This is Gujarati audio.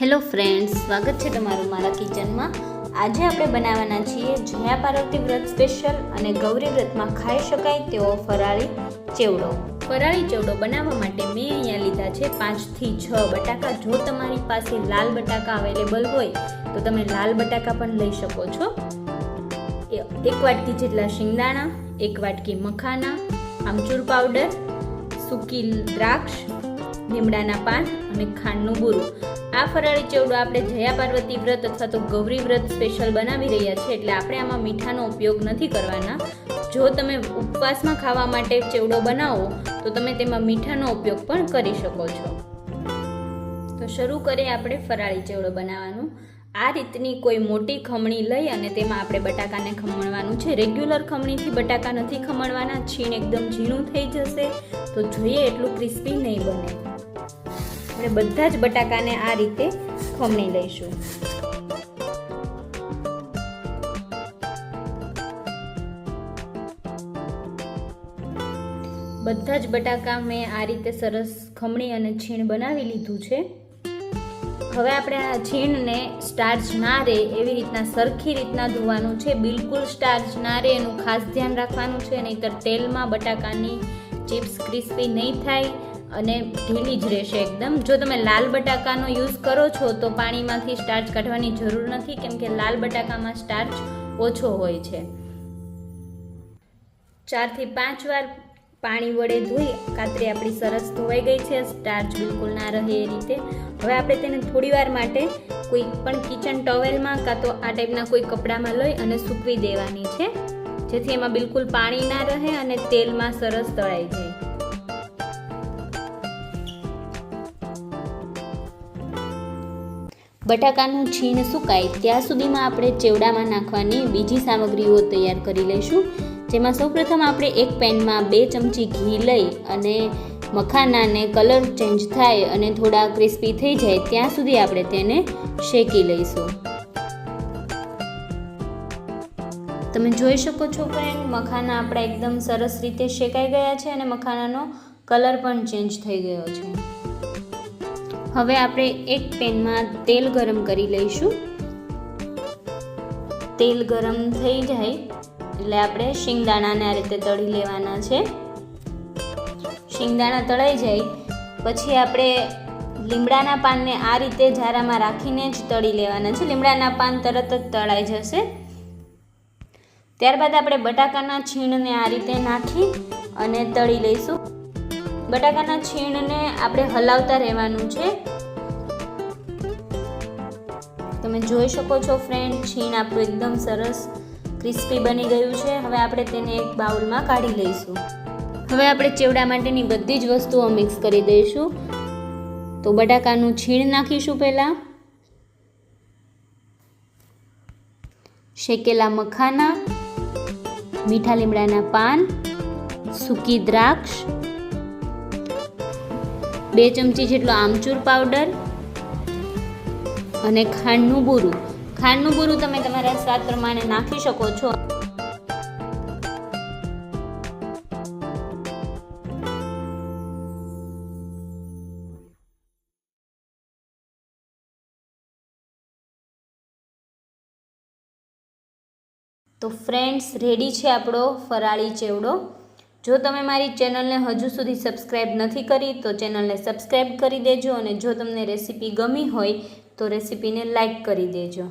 હેલો ફ્રેન્ડ્સ, સ્વાગત છે તમારું મારા કિચનમાં. આજે આપણે બનાવવાના છીએ જયા પાર્વતી વ્રત સ્પેશિયલ અને ગૌરી વ્રતમાં ખાઈ શકાય તેવો ફરાળી ચેવડો. ફરાળી ચેવડો બનાવવા માટે મેં અહીંયા લીધા છે પાંચથી છ બટાકા. જો તમારી પાસે લાલ બટાકા અવેલેબલ હોય, તો તમે લાલ બટાકા પણ લઈ શકો છો. એક વાટકી જેટલા શિંગદાણા, એક વાટકી મખાના, આમચૂર પાવડર, સૂકી દ્રાક્ષ લીમડાના પાન અને ખાંડનું બુરું. આ ફરાળી ચેવડો આપણે જયા પાર્વતી વ્રત અથવા તો ગૌરી વ્રત સ્પેશિયલ બનાવી રહ્યા છે એટલે આપણે આમાં મીઠાનો ઉપયોગ નથી કરવાના. જો તમે ઉપવાસમાં ખાવા માટે ચેવડો બનાવો, તો તમે તેમાં મીઠાનો ઉપયોગ પણ કરી શકો છો. તો શરૂ કરીએ આપણે ફરાળી ચેવડો બનાવવાનું. આ રીતની કોઈ મોટી ખમણી લઈ અને તેમાં આપણે બટાકાને ખમણવાનું છે. રેગ્યુલર ખમણીથી બટાકા નથી ખમણવાના, છીણ એકદમ ઝીણું થઈ જશે. તો જોઈએ એટલું ક્રિસ્પી નહીં બને. આપણે બધા જ બટાકાને આ રીતે ખમણી લઈશું. બધા જ બટાકા મેં આ રીતે સરસ ખમણી અને છીણ બનાવી લીધું છે. હવે આપણે આ છીણને સ્ટાર્ચ ના રહે એવી રીતના સરખી રીતના ધોવાનું છે. બિલકુલ સ્ટાર્ચ ના રહે એનું ખાસ ધ્યાન રાખવાનું છે. નહીંતર તેલમાં બટાકાની ચિપ્સ ક્રિસ્પી નહીં થાય. અને ઢીલી જ રહેશે એકદમ. જો તમે લાલ બટાકાનો યુઝ કરો છો, તો પાણીમાંથી સ્ટાર્ચ કાઢવાની જરૂર નથી, કેમ કે લાલ બટાકામાં સ્ટાર્ચ ઓછો હોય છે. ચારથી પાંચ વાર પાણી વડે ધોઈ, કાતરી આપણી સરસ ધોવાઈ ગઈ છે સ્ટાર્ચ બિલકુલ ના રહે એ રીતે. હવે આપણે તેને થોડી વાર માટે કોઈ પણ કિચન ટોવેલમાં કાં તો આ ટાઈપના કોઈ કપડામાં લઈ અને સૂકવી દેવાની છે, જેથી એમાં બિલકુલ પાણી ના રહે અને તેલમાં સરસ તળાઈ જાય. બટાકાનું છીણ સુકાય ત્યાં સુધીમાં આપણે ચેવડામાં નાખવાની બીજી સામગ્રીઓ તૈયાર કરી લઈશું. જેમાં સૌપ્રથમ આપણે એક પેનમાં બે ચમચી ઘી લઈ અને મખાનાને કલર ચેન્જ થાય અને થોડા ક્રિસ્પી થઈ જાય ત્યાં સુધી આપણે તેને શેકી લઈશું. તમે જોઈ શકો છો ફ્રેન્ડ મખાના આપણા એકદમ સરસ રીતે શેકાઈ ગયા છે અને મખાનાનો કલર પણ ચેન્જ થઈ ગયો છે. હવે આપણે એક પેનમાં તેલ ગરમ કરી લઈશું. તેલ ગરમ થઈ જાય એટલે આપણે શિંગદાણાને આ રીતે તળી લેવાના છે. શિંગદાણા તળાઈ જાય, પછી આપણે લીમડાના પાનને આ રીતે જારામાં રાખીને જ તળી લેવાના છે. લીમડાના પાન તરત જ તળાઈ જશે. ત્યારબાદ આપણે બટાકાના છીણને આ રીતે નાખી અને તળી લઈશું. બટાકાના છીણને આપણે હલાવતા રહેવાનું છે. તમે જોઈ શકો છો ફ્રેન્ડ છીણ આપણું એકદમ સરસ ક્રિસ્પી બની ગયું છે. હવે આપણે તેને એક બાઉલમાં કાઢી લઈશું. હવે આપણે ચેવડા માટેની બધી જ વસ્તુઓ મિક્સ કરી દઈશું. તો બટાકાનું છીણ નાખીશું પહેલાં. શેકેલા મખાના, મીઠા લીમડાના પાન, સૂકી દ્રાક્ષ બે ચમચી જેટલો આમચૂર પાવડર અને ખાંડનું બુરું. ખાંડનું બુરું તમે તમારા સ્વાદ પ્રમાણે નાખી શકો છો. તો ફ્રેન્ડ્સ રેડી છે આપણો ફરાળી ચેવડો? જો તમે મારી ચેનલને હજુ સુધી સબસ્ક્રાઈબ નથી કરી, તો ચેનલને સબસ્ક્રાઈબ કરી દેજો અને જો તમને રેસીપી ગમી હોય, તો રેસીપીને લાઈક કરી દેજો.